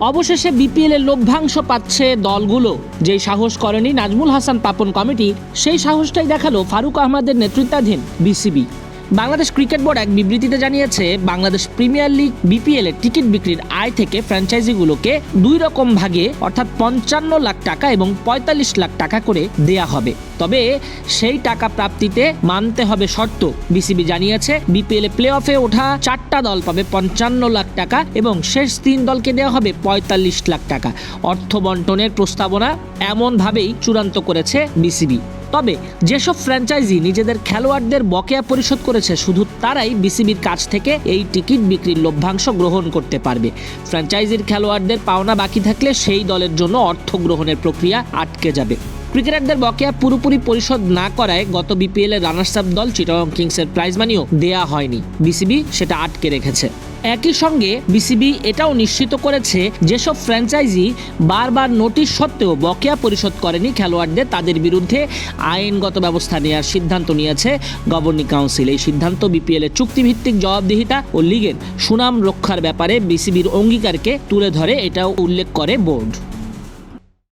অবশেষে বিপিএল এর লভ্যাংশ পাচ্ছে দলগুলো। যেই সাহস করেনি নাজমুল হাসান পাপন কমিটি, সেই সাহসটাই দেখাল ফারুক আহমদের নেতৃত্বাধীন বিসিবি। বাংলাদেশ ক্রিকেট বোর্ড এক বিবৃতিতে জানিয়েছে, বাংলাদেশ প্রিমিয়ার লিগ বিপিএল এর টিকিট বিক্রির আয় থেকে ফ্র্যাঞ্চাইজিগুলোকে দুই রকম ভাগে, অর্থাৎ পঞ্চান্ন লাখ টাকা এবং পঁয়তাল্লিশ লাখ টাকা করে দেয়া হবে। তবে সেই টাকা প্রাপ্তিতে মানতে হবে শর্ত। বিসিবি জানিয়েছে, বিপিএল এ প্লে অফে ওঠা চারটা দল পাবে পঞ্চান্ন লাখ টাকা এবং শেষ তিন দলকে দেওয়া হবে পঁয়তাল্লিশ লাখ টাকা। অর্থ বন্টনের প্রস্তাবনা এমনভাবেই চূড়ান্ত করেছে বিসিবি। তবে যেসব ফ্র্যাঞ্চাইজি নিজেদের খেলোয়াড়দের বকেয়া পরিশোধ করেছে, শুধু তারাই বিসিবির কাছ থেকে এই টিকিট বিক্রির লভ্যাংশ গ্রহণ করতে পারবে। ফ্র্যাঞ্চাইজির খেলোয়াড়দের পাওনা বাকি থাকলে সেই দলের জন্য অর্থ গ্রহণের প্রক্রিয়া আটকে যাবে। ক্রিকেটারদের বকেয়া পুরোপুরি পরিশোধ না করায় গত বিপিএল এর রানার্স আপ দল চিটাগং কিংসের প্রাইজ মানিও দেয়া হয়নি। বিসিবি সেটা আটকে রেখেছে। একই সঙ্গে বিসিবি এটাও নিশ্চিত করেছে যেসব ফ্র্যাঞ্চাইজি বারবার নোটিশ সত্ত্বেও বকেয়া পরিশোধ করেনি খেলোয়াড়দের, তাদের বিরুদ্ধে আইনগত ব্যবস্থা নেওয়ার সিদ্ধান্ত নিয়েছে গভর্নিং কাউন্সিল এই সিদ্ধান্ত বিপিএল এর চুক্তিভিত্তিক জবাবদিহিতা ও লীগের সুনাম রক্ষার ব্যাপারে বিসিবির অঙ্গীকারকে তুলে ধরে, এটাও উল্লেখ করে বোর্ড।